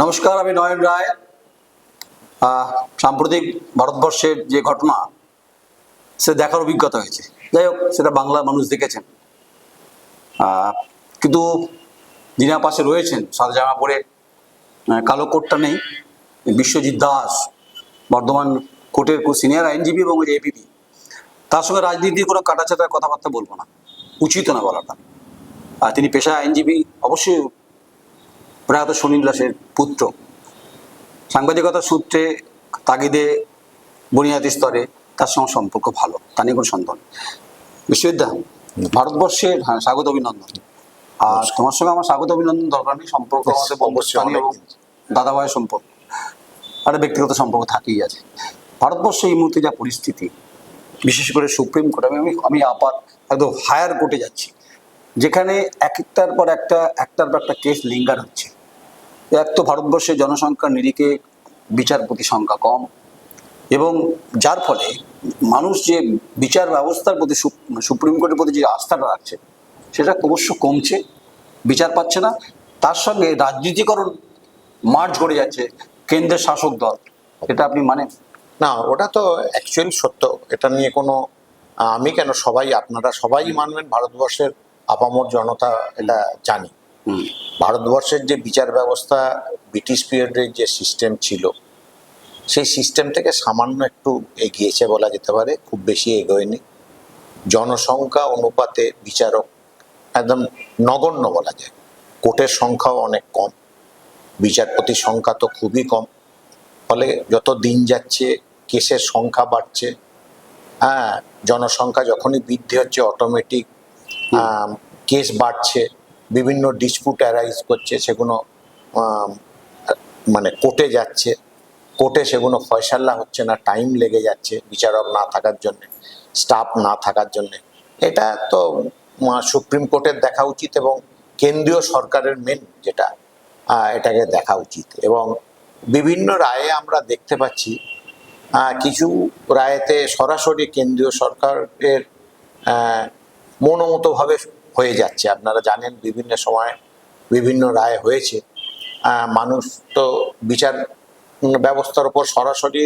নমস্কার, আমি নয়ন রায়। সাম্প্রতিক ভারতবর্ষের যে ঘটনা, সে দেখার অভিজ্ঞতা হয়েছে। যাই হোক, সেটা বাংলা মানুষ দেখেছেন। কিন্তু যিনি পাশে রয়েছেন সাদা জামা পরে কালো কোটটা নেই, বিশ্বজিৎ দাস, বর্ধমান কোর্টের সিনিয়র আইনজীবী এবং এপিপি তার সঙ্গে রাজনীতির কোনো কাটাচাটার কথাবার্তা বলব না। উচিত না বলাটা। আর তিনি পেশায় আইনজীবী, অবশ্যই প্রয়াত সুনীল দাসের পুত্র। সাংবাদিকতার সূত্রে তাগিদে বুনিয়াদী স্তরে তার সঙ্গে সম্পর্ক ভালো তা নিয়ে কোনো সন্দেহ নেই। বিশ্ববিদ্যা ভারতবর্ষের হ্যাঁ স্বাগত অভিনন্দন। আর তোমার সঙ্গে আমার স্বাগত অভিনন্দন দরকার নেই সম্পর্ক আমাদের বন্ধুস্থানীয় এবং অনেকদিন। দাদাভাইয়ের সম্পর্ক। একটা ব্যক্তিগত সম্পর্ক থাকেই আছে। ভারতবর্ষে এই মুহূর্তে যা পরিস্থিতি বিশেষ করে সুপ্রিম কোর্ট আমি আমি আপার একদম হায়ার কোর্টে যাচ্ছি। যেখানে এক একটার পর একটা একটার পর একটা কেস লিঙ্গার হচ্ছে। এক তো ভারতবর্ষের জনসংখ্যার নিরিখে বিচারপতি সংখ্যা কম এবং যার ফলে মানুষ যে বিচার ব্যবস্থার প্রতি সুপ- সুপ্রিম কোর্টের প্রতি যে আস্থাটা রাখছে, সেটা অবশ্য কমছে, বিচার পাচ্ছে না। তার সঙ্গে রাজনীতিকরণ মার্চ করে যাচ্ছে, কেন্দ্রের শাসক দল, এটা আপনি মানে না, ওটা তো অ্যাকচুয়ালি সত্য। এটা নিয়ে কোনো, আমি কেন সবাই আপনারা সবাই মানবেন, ভারতবর্ষের আপামর জনতা এটা জানি। ভারতবর্ষের যে বিচার ব্যবস্থা, ব্রিটিশ পিরিয়ডের যে সিস্টেম ছিল, সেই সিস্টেম থেকে সামান্য একটু এগিয়েছে বলা যেতে পারে, খুব বেশি এগোয়নি। জনসংখ্যা অনুপাতে বিচারক একদম নগণ্য বলা যায়। কোর্টের সংখ্যাও অনেক কম, বিচারপতির সংখ্যা তো খুবই কম। ফলে যত দিন যাচ্ছে, কেসের সংখ্যা বাড়ছে। হ্যাঁ জনসংখ্যা যখনই বৃদ্ধি হচ্ছে অটোমেটিক কেস বাড়ছে। বিভিন্ন ডিসপুট অ্যারাইজ করছে, সেগুলো মানে কোর্টে যাচ্ছে। কোর্টে সেগুলো ফয়সাল্লা হচ্ছে না টাইম লেগে যাচ্ছে বিচারক না থাকার জন্য স্টাফ না থাকার জন্য। এটা তো সুপ্রিম কোর্টের দেখা উচিত এবং কেন্দ্রীয় সরকারের মেন যেটা এটাকে দেখা উচিত। এবং বিভিন্ন রায়ে আমরা দেখতে পাচ্ছি কিছু রায়েতে সরাসরি কেন্দ্রীয় সরকারের মনোমতভাবে হয়ে যাচ্ছে। আপনারা জানেন বিভিন্ন সময় বিভিন্ন রায় হয়েছে। মানুষ তো বিচার ব্যবস্থার উপর সরাসরি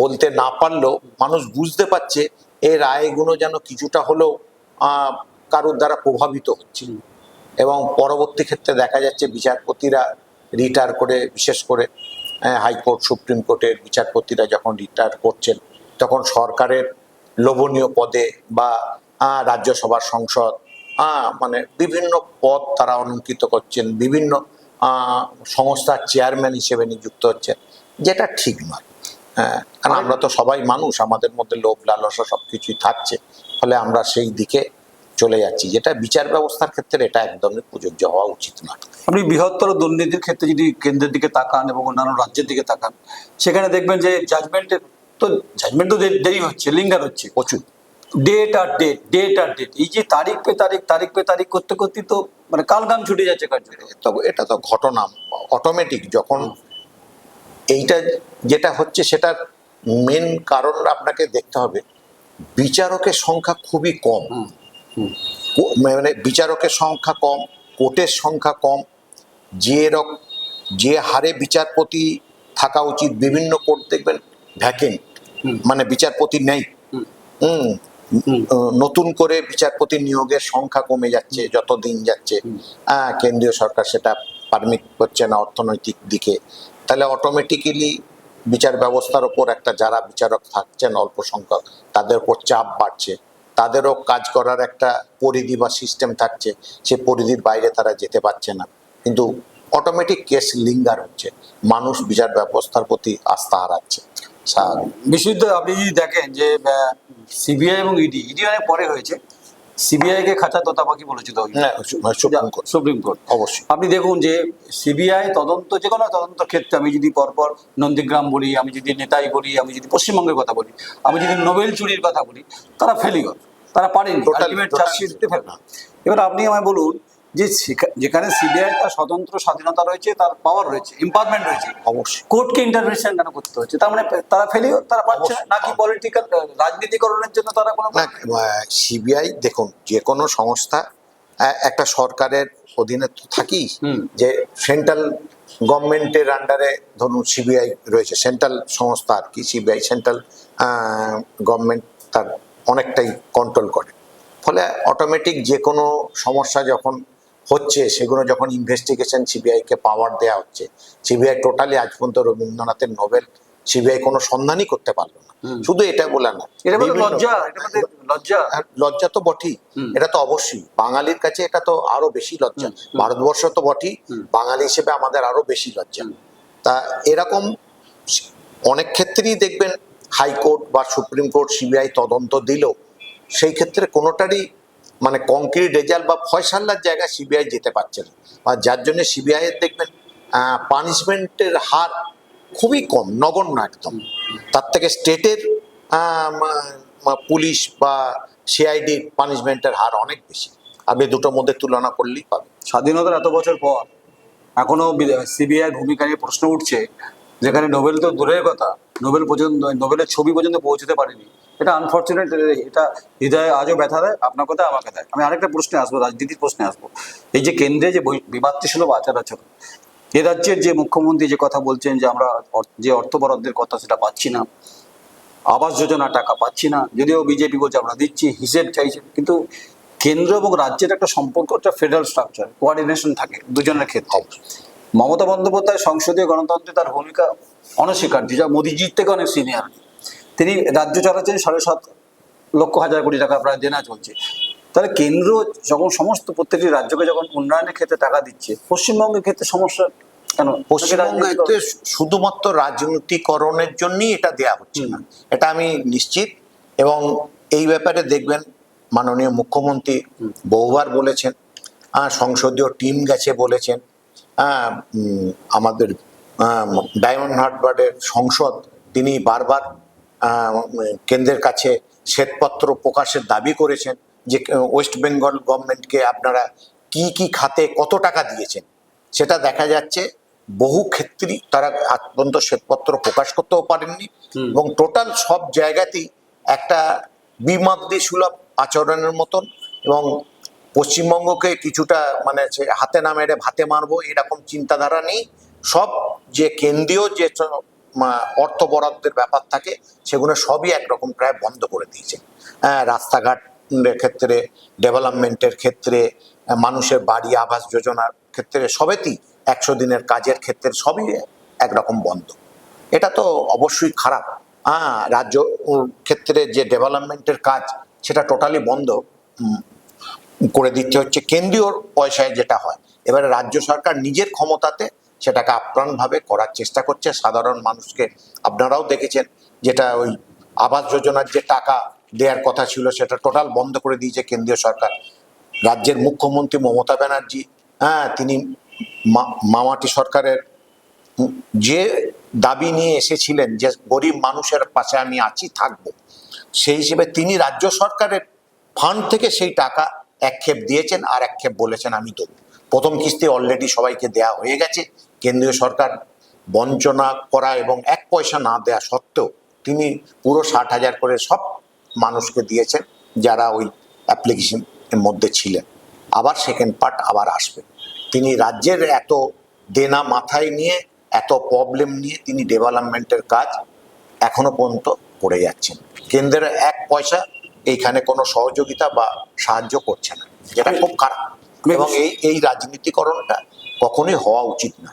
বলতে না পারলেও মানুষ বুঝতে পারছে এই রায়গুলো যেন কিছুটা হলেও কারোর দ্বারা প্রভাবিত হচ্ছে। এবং পরবর্তী ক্ষেত্রে দেখা যাচ্ছে বিচারপতিরা রিটায়ার করে, বিশেষ করে হাইকোর্ট, সুপ্রিম কোর্টের বিচারপতিরা যখন রিটায়ার করছেন, তখন সরকারের লোভনীয় পদে বা রাজ্যসভার সংসদ মানে বিভিন্ন পদ তারা অলঙ্কিত করছেন বিভিন্ন সংস্থার চেয়ারম্যান হিসেবে নিযুক্ত হচ্ছেন যেটা ঠিক নয়। হ্যাঁ কারণ আমরা তো সবাই মানুষ আমাদের মধ্যে লোভ লালসা সব কিছুই থাকছে ফলে আমরা সেই দিকে চলে যাচ্ছি যেটা বিচার ব্যবস্থার ক্ষেত্রে এটা একদমই প্রযোজ্য হওয়া উচিত নয়। আপনি বৃহত্তর দুর্নীতির ক্ষেত্রে যদি কেন্দ্রের দিকে তাকান এবং অন্যান্য রাজ্যের দিকে তাকান সেখানে দেখবেন যে জাজমেন্টের তো জাজমেন্ট তো দেরি হচ্ছে লিঙ্গার হচ্ছে। প্রচুর। ডেট আর ডেট ডেট আর ডেট এই যে তারিখ পে তারিখ তারিখ পে তারিখ করতে করতে তো মানে কালগাম ছুটে যাচ্ছে তো এটা তো ঘটনা অটোমেটিক যখন এইটা যেটা হচ্ছে সেটার মেন কারণ আপনাকে দেখতে হবে বিচারকের সংখ্যা খুবই কম। মানে বিচারকের সংখ্যা কম কোর্টের সংখ্যা কম যে রক যে হারে বিচারপতি থাকা উচিত বিভিন্ন কোর্ট দেখবেন ভ্যাকেন্ট মানে বিচারপতি নেই। হুম। নতুন করে বিচারপতি নিয়োগের সংখ্যা কমে যাচ্ছে যত দিন যাচ্ছে। কেন্দ্রীয় সরকার সেটা পারমিট করছে না অর্থনৈতিক দিকে। তাহলে অটোমেটিক্যালি বিচার ব্যবস্থার ওপর একটা যারা বিচারক থাকছেন অল্প সংখ্যক তাদের উপর চাপ বাড়ছে। তাদেরও কাজ করার একটা পরিধি বা সিস্টেম থাকছে সে পরিধির বাইরে তারা যেতে পারছে না। কিন্তু অটোমেটিক কেস লিঙ্গার হচ্ছে। মানুষ বিচার ব্যবস্থার প্রতি আস্থা হারাচ্ছে। বিশুদ্ধ আপনি যদি দেখেন যে সিবিআই এবং ইডি ইডি অনেক পরে হয়েছে। সিবিআই কে খাঁচা তোতাপাকি বলেছিল সুপ্রিম কোর্ট অবশ্যই। আপনি দেখুন যে সিবিআই তদন্ত যে কোনো তদন্ত ক্ষেত্রে আমি যদি পরপর নন্দীগ্রাম বলি আমি যদি নেতাই বলি আমি যদি পশ্চিমবঙ্গের কথা বলি আমি যদি নোবেল চুরির কথা বলি তারা ফেলিওর তারা পারেনি। আলটিমেট চার্জশিট দিতে ফেল না। এবার আপনি আমায় বলুন যে যেখানে সিবিআই তার স্বতন্ত্র স্বাধীনতা রয়েছে তার পাওয়ার রয়েছে এম্পাওয়ারমেন্ট রয়েছে। অবশ্যই। কোর্টকে ইন্টারভেনশন কেন করতে হচ্ছে? তার মানে তারা ফেলিওর তারা পারছে না নাকি পলিটিক্যাল রাজনীতিকরণের জন্য তারা কোনো সিবিআই দেখুন যে কোনো সংস্থা একটা সরকারের অধীনে তো থাকি যে সেন্ট্রাল গভর্নমেন্টের আন্ডারে ধরুন সিবিআই রয়েছে সেন্ট্রাল সংস্থা আর কি সিবিআই সেন্ট্রাল গভর্নমেন্ট তার অনেকটাই কন্ট্রোল করে। ফলে অটোমেটিক যে কোনো সমস্যা যখন হচ্ছে সেগুলো যখন ইনভেস্টিগেশন সিবিআইকে পাওয়ার দেওয়া হচ্ছে সিবিআই টোটালি আজ পর্যন্ত রবীন্দ্রনাথের নোবেল সিবিআই কোনো সন্ধানই করতে পারল না। শুধু এটা বলে না বিভিন্ন- লজ্জা তো বটেই এটা তো অবশ্যই। বাঙালির কাছে এটা তো আরও বেশি লজ্জা। ভারতবর্ষ তো বটেই বাঙালি হিসেবে আমাদের আরও বেশি লজ্জা। তা এরকম অনেক ক্ষেত্রেই দেখবেন হাইকোর্ট বা সুপ্রিম কোর্ট সিবিআই তদন্ত দিল সেই ক্ষেত্রে কোনোটারই মানে কংক্রিট রেজাল্ট বা ফয়সাল্লার জায়গায় সিবিআই যেতে পারছে না। আর যার জন্য সিবিআই এর দেখবেন পানিশমেন্টের হার খুবই কম, নগণ্য একদম। তার থেকে স্টেটের পুলিশ বা সিআইডি পানিশমেন্টের হার অনেক বেশি। আপনি দুটোর মধ্যে তুলনা করলেই পাবেন। স্বাধীনতার এত বছর পর এখনও সিবিআই ভূমিকা নিয়ে প্রশ্ন উঠছে, যেখানে নোবেল তো দূরের কথা, নোবেল পর্যন্ত, নোবেলের ছবি পর্যন্ত পৌঁছতে পারেনি। এটা আনফর্চুনেট এটা হৃদয়ে আজও ব্যথা দেয়, আপনার কথা আমাকে দেয়। আমি আরেকটা প্রশ্নে আসব, রাজনীতির প্রশ্নে আসব। এই যে কেন্দ্রে যে বৈ- বিমাতৃসুলভ আচার আচরণ এ রাজ্যের যে মুখ্যমন্ত্রী যে কথা বলছেন যে আমরা যে অর্থ বরাদ্দের কথা সেটা পাচ্ছি না, আবাস যোজনা টাকা পাচ্ছি না, যদিও বিজেপি বলছে আমরা দিচ্ছি, হিসেব চাইছে, কিন্তু কেন্দ্র এবং রাজ্যের একটা সম্পর্ক, একটা ফেডারেল স্ট্রাকচার কোঅর্ডিনেশন থাকে দুজনের ক্ষেত্রে। মমতা বন্দ্যোপাধ্যায় সংসদীয় গণতন্ত্রে তার ভূমিকা অনস্বীকার্য, যা মোদিজির থেকে অনেক সিনিয়র তিনি রাজ্য চালাচ্ছেন সাড়ে সাত লক্ষ হাজার কোটি টাকা প্রায় দেনা চলছে। তাহলে কেন্দ্র যখন সমস্ত প্রত্যেকটি রাজ্যকে যখন উন্নয়নের ক্ষেত্রে টাকা দিচ্ছে পশ্চিমবঙ্গের ক্ষেত্রে সমস্যা কেন? পশ্চিমবঙ্গে শুধুমাত্র রাজনীতিকরণের জন্যই এটা দেয়া হচ্ছে না। এটা আমি নিশ্চিত এবং এই ব্যাপারে দেখবেন মাননীয় মুখ্যমন্ত্রী বহুবার বলেছেন সংসদীয় টিম গেছে বলেছেন আমাদের ডায়মন্ড হারবারের সংসদ তিনি বারবার কেন্দ্রের কাছে শ্বেতপত্র প্রকাশের দাবি করেছেন যে ওয়েস্ট বেঙ্গল গভর্নমেন্টকে আপনারা কি কি খাতে কত টাকা দিয়েছেন? সেটা দেখা যাচ্ছে বহু ক্ষেত্রেই তারা আজ পর্যন্ত শ্বেতপত্র প্রকাশ করতেও পারেননি এবং টোটাল সব জায়গাতেই একটা বিমাদ্রি সুলভ আচরণের মতন এবং পশ্চিমবঙ্গকে কিছুটা মানে হাতে না মেরে ভাতে মারবো এরকম চিন্তাধারা নেই। সব যে কেন্দ্রীয় যে অর্থ বরাদ্দের ব্যাপার থাকে, সেগুলো সবই একরকম প্রায় বন্ধ করে দিয়েছে। হ্যাঁ রাস্তাঘাটের ক্ষেত্রে ডেভেলপমেন্টের ক্ষেত্রে, মানুষের বাড়ি, আবাস যোজনার ক্ষেত্রে, সবেতেই একশো দিনের কাজের ক্ষেত্রে সবই একরকম বন্ধ। এটা তো অবশ্যই খারাপ। হ্যাঁ রাজ্য ক্ষেত্রে যে ডেভেলপমেন্টের কাজ, সেটা টোটালি বন্ধ করে দিতে হচ্ছে। কেন্দ্রীয় পয়সায় যেটা হয়, এবারে রাজ্য সরকার নিজের ক্ষমতাতে সেটাকে আপ্রাণভাবে করার চেষ্টা করছে। সাধারণ মানুষকে আপনারাও দেখেছেন যেটা ওই আবাস যোজনার যে টাকা দেওয়ার কথা ছিল, সেটা টোটাল বন্ধ করে দিয়েছে কেন্দ্রীয় সরকার। রাজ্যের মুখ্যমন্ত্রী মমতা ব্যানার্জি হ্যাঁ তিনি মামাটি সরকারের যে দাবি নিয়ে এসেছিলেন যে গরিব মানুষের পাশে আমি আছি, থাকব, সেই হিসেবে তিনি রাজ্য সরকারের ফান্ড থেকে সেই টাকা একক্ষেপ দিয়েছেন আর একক্ষেপ বলেছেন আমি দেবো। প্রথম কিস্তি অলরেডি সবাইকে দেয়া হয়ে গেছে। কেন্দ্রীয় সরকার বঞ্চনা করা এবং এক পয়সা না দেয়া সত্ত্বেও তিনি পুরো ষাট হাজার করে সব মানুষকে দিয়েছেন, যারা ওই অ্যাপ্লিকেশনের মধ্যে ছিলেন। আবার সেকেন্ড পার্ট আবার আসবে। তিনি রাজ্যের এত দেনা মাথায় নিয়ে, এত প্রবলেম নিয়ে তিনি ডেভেলপমেন্টের কাজ এখনও পর্যন্ত করে যাচ্ছেন। কেন্দ্রের এক পয়সা এইখানে কোনো সহযোগিতা বা সাহায্য করছে না, যেটা খুব খারাপ। এবং এই এই রাজনীতিকরণটা কখনোই হওয়া উচিত না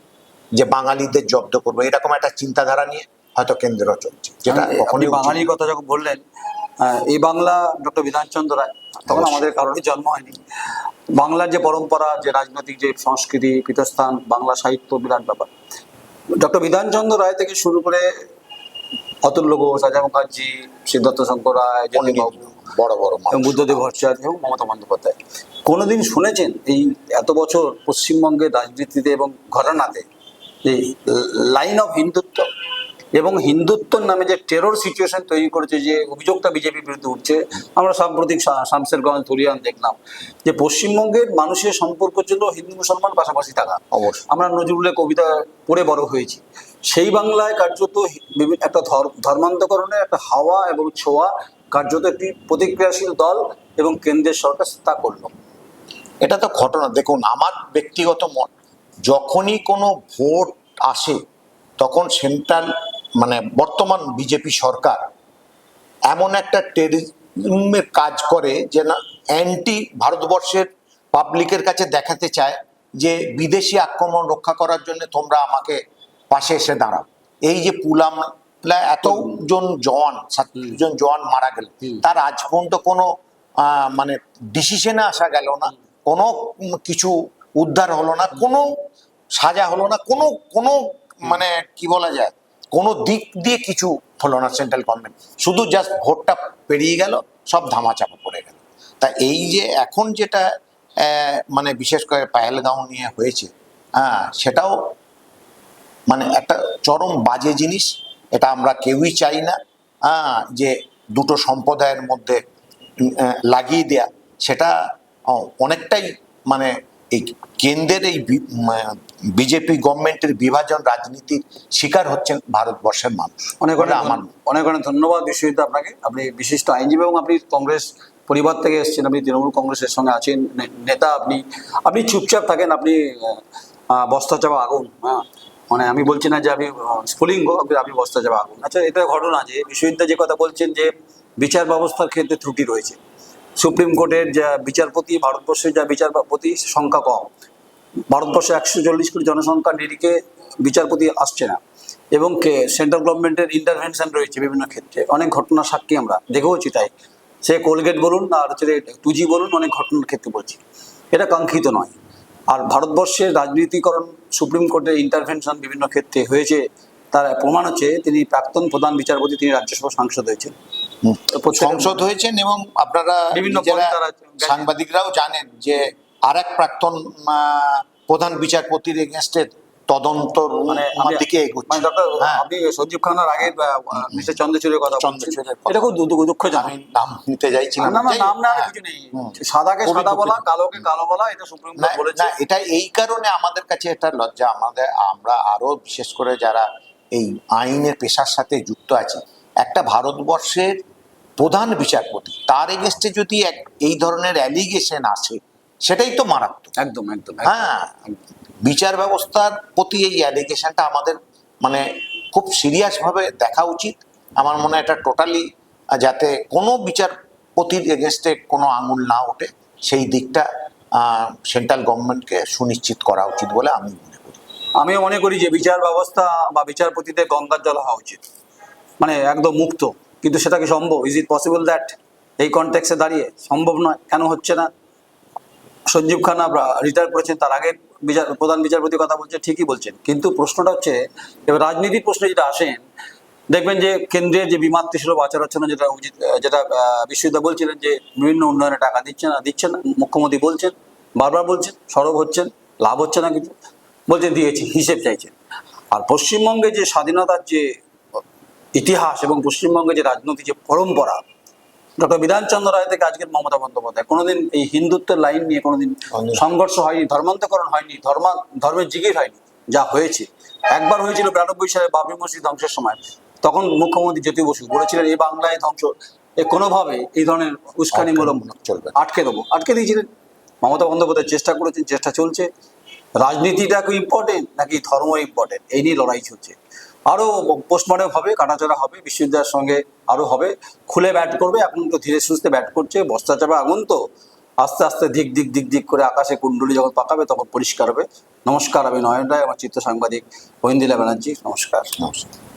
যে বাঙালিদের জব্দ করব। এরকম একটা চিন্তাধারা নিয়ে হয়তো কেন্দ্র চলছে যেটা আপনি বাঙালির কথা যখন বললেন এই বাংলা ডক্টর বিধানচন্দ্র রায় তখন আমাদের কারোরই জন্ম হয়নি। বাংলার যে পরম্পরা যে রাজনৈতিক যে সংস্কৃতি পীঠস্থান বাংলা সাহিত্য বিরাট ব্যাপার। ডক্টর বিধানচন্দ্র রায় থেকে শুরু করে অতুল্য ঘোষ রাজা মুখার্জি সিদ্ধার্থ শঙ্কর রায় বড় বড় বুদ্ধদেব ভট্টাচার্য এবং মমতা বন্দ্যোপাধ্যায়। কোনোদিন শুনেছেন এই এত বছর পশ্চিমবঙ্গের রাজনীতিতে এবং ঘটনাতে এই লাইন অফ হিন্দুত্ব এবং হিন্দুত্বর নামে যে টেরর সিচুয়েশন তৈরি করেছে যে অভিযোগটা বিজেপির বিরুদ্ধে উঠছে আমরা সাম্প্রতিক শামসেরগঞ্জ তুলিয়ান দেখলাম যে পশ্চিমবঙ্গের মানুষের সম্পর্ক ছিল হিন্দু মুসলমান পাশাপাশি থাকা। অবশ্যই। আমরা নজরুলের কবিতা পড়ে বড় হয়েছি। সেই বাংলায় কার্যত একটা ধর- ধর্মান্তকরণের একটা হাওয়া এবং ছোঁয়া কার্যত একটি প্রতিক্রিয়াশীল দল এবং কেন্দ্রের সরকার তা করল। এটা তো ঘটনা। দেখুন, আমার ব্যক্তিগত মত, যখনই কোনো ভোট আসে, তখন সেন্ট্রাল মানে বর্তমান বিজেপি সরকার এমন একটা টেরিজমের কাজ করে যে না, অ্যান্টি ভারতবর্ষের পাবলিকের কাছে দেখাতে চায় যে বিদেশি আক্রমণ রক্ষা করার জন্য তোমরা আমাকে পাশে এসে দাঁড়াও। এই যে পুলাম এতজন জওয়ান সাতজন জওয়ান মারা গেল। তার আজ পর্যন্ত কোনো মানে ডিসিশনে আসা গেল না। কোনো কিছু উদ্ধার হলো না কোনো সাজা হলো না কোনো কোনো মানে কি বলা যায় কোনো দিক দিয়ে কিছু হলো না সেন্ট্রাল গভর্নমেন্ট শুধু জাস্ট ভোটটা পেরিয়ে গেল সব ধামাচাপা পড়ে গেল। তা এই যে এখন যেটা মানে বিশেষ করে পায়েলগাঁও নিয়ে হয়েছে হ্যাঁ সেটাও মানে একটা চরম বাজে জিনিস। এটা আমরা কেউই চাই না হ্যাঁ যে দুটো সম্প্রদায়ের মধ্যে লাগিয়ে দেয়া। সেটা অনেকটাই মানে এই কেন্দ্রের এই বিজেপি গভর্নমেন্টের বিভাজন রাজনীতির শিকার হচ্ছেন ভারতবর্ষের মানুষ। অনেক অনেক আমার অনেক অনেক ধন্যবাদ বিশ্বজিৎ আপনাকে। আপনি বিশিষ্ট আইনজীবী এবং আপনি কংগ্রেস পরিবার থেকে এসেছেন আপনি তৃণমূল কংগ্রেসের সঙ্গে আছেন নেতা আপনি আপনি চুপচাপ থাকেন আপনি বস্তা চাপা আগুন হ্যাঁ। মানে আমি বলছি না যে আমি স্ফুলিঙ্গ আপনি বস্তা চাপা আগুন আচ্ছা এটা ঘটনা যে বিশ্বজিৎ যে কথা বলছেন যে, বিচার ব্যবস্থার ক্ষেত্রে ত্রুটি রয়েছে। সুপ্রিম কোর্টের যা বিচারপতি, ভারতবর্ষের যা বিচারপতি, সংখ্যা কম। ভারতবর্ষে একশো চল্লিশ কোটি জনসংখ্যার নিরিখে বিচারপতি আসছে না। এবং কে, সেন্ট্রাল গভর্নমেন্টের ইন্টারভেনশন রয়েছে বিভিন্ন ক্ষেত্রে। অনেক ঘটনার সাক্ষী আমরা দেখেওছি তাই। সে কোলগেট বলুন, আর হচ্ছে টু বলুন, অনেক ঘটনার ক্ষেত্রে বলছি। এটা কাঙ্ক্ষিত নয়। আর ভারতবর্ষের রাজনীতিকরণ সুপ্রিম কোর্টের ইন্টারভেনশন বিভিন্ন ক্ষেত্রে হয়েছে তার প্রমাণ হচ্ছে তিনি প্রাক্তন প্রধান বিচারপতি তিনি রাজ্যসভা সাংসদ হয়েছেন। সংসদ হয়েছেন এবং আপনারা বিভিন্ন। সাংবাদিকরাও জানেন যে আর এক প্রাক্তন প্রধান বিচারপতির এগেনস্টে তদন্ত মানে আমার আমি- দিকে এগোচ্ছে। মানে হ্যাঁ। আপনি সঞ্জীব খান্নার আগে মিস্টার চন্দ্রচূড়ের কথা চন্দ্রচূড়ের। এটা খুব দুঃখ- দুঃখজনক। আমি নাম নিতে চাইছি না না নাম না হ্যাঁ। কিছু নেই। সাদাকে সাদা বলা কালোকে কালো বলা এটা সুপ্রিম কোর্ট বলেছে। না, এটা এই কারণে আমাদের কাছে এটা লজ্জা। আমাদের আমরা আরও বিশেষ করে যারা এই আইনের পেশার সাথে যুক্ত আছে একটা ভারতবর্ষের প্রধান বিচারপতি তার এগেস্টে যদি এক এই ধরনের অ্যালিগেশন আসে সেটাই তো মারাত্মক। একদম একদম। হ্যাঁ বিচার ব্যবস্থার প্রতি এই অ্যালিগেশনটা আমাদের মানে খুব সিরিয়াস ভাবে দেখা উচিত। আমার মনে হয় এটা টোটালি যাতে কোনো বিচারপতির এগেনস্টে কোনো আঙুল না ওঠে সেই দিকটা সেন্ট্রাল গভর্নমেন্টকে সুনিশ্চিত করা উচিত বলে আমি মনে করি। আমিও মনে করি যে বিচার ব্যবস্থা বা বিচারপতিদের গঙ্গার জল হওয়া উচিত। মানে একদম মুক্ত কিন্তু সেটা কি সম্ভব? ইজ ইট পসিবল দ্যাট এই কনটেক্সে দাঁড়িয়ে? সম্ভব নয় কেন হচ্ছে না? সঞ্জীব খান্না রিটায়ার করেছেন, তার আগে বিচার, প্রধান বিচারপতি কথা বলছে, ঠিকই বলছেন। কিন্তু প্রশ্নটা হচ্ছে, এবার রাজনীতির প্রশ্নে যেটা আসেন, দেখবেন যে কেন্দ্রের যে বিমাত্রী সুলভ আচার না যেটা উচিত যেটা বিশ্বজিৎ বলছিলেন যে বিভিন্ন উন্নয়নে টাকা দিচ্ছে না দিচ্ছে না, মুখ্যমন্ত্রী বলছেন, বারবার বলছেন, সরব হচ্ছেন, লাভ হচ্ছে না কিছু বলছে দিয়েছি হিসেব চাইছেন। আর পশ্চিমবঙ্গে যে স্বাধীনতার যে ইতিহাস এবং পশ্চিমবঙ্গে যে রাজনৈতিক যে পরম্পরা ডক্টর বিধানচন্দ্র রায় থেকে আজকের মমতা বন্দ্যোপাধ্যায়। কোনোদিন এই হিন্দুত্বের লাইন নিয়ে কোনোদিন। সংঘর্ষ হয়নি ধর্মান্তকরণ হয়নি ধর্মা ধর্মের জিগির হয়নি যা হয়েছে। একবার হয়েছিল বিরানব্বই সালে বাবরি মসজিদ ধ্বংসের সময়। তখন মুখ্যমন্ত্রী জ্যোতি বসু বলেছিলেন এই বাংলায় ধ্বংস। এ কোনোভাবে এই ধরনের উস্কানিমূলক চলবে আটকে দেবো। আটকে দিয়েছিলেন। মমতা বন্দ্যোপাধ্যায় চেষ্টা করেছেন চেষ্টা চলছে। রাজনীতিটা কি ইম্পর্টেন্ট নাকি ধর্ম ইম্পর্টেন্ট এই নিয়ে লড়াই চলছে। আরও পোস্টমর্টম হবে কাটাচড়া হবে, বিশ্ববিদ্যালয়ের সঙ্গে আরও হবে। খুলে ব্যাট করবে, এখন তো ধীরে সুস্থে ব্যাট করছে, বস্তা চাপা আগুন তো। আস্তে আস্তে দিক দিক দিক দিক করে আকাশে কুণ্ডলি যখন পাকাবে তখন পরিষ্কার হবে। নমস্কার, আমি নয়ন রায়, আমার চিত্র সাংবাদিক হইন্দিলা ব্যানার্জি। নমস্কার। নমস্কার।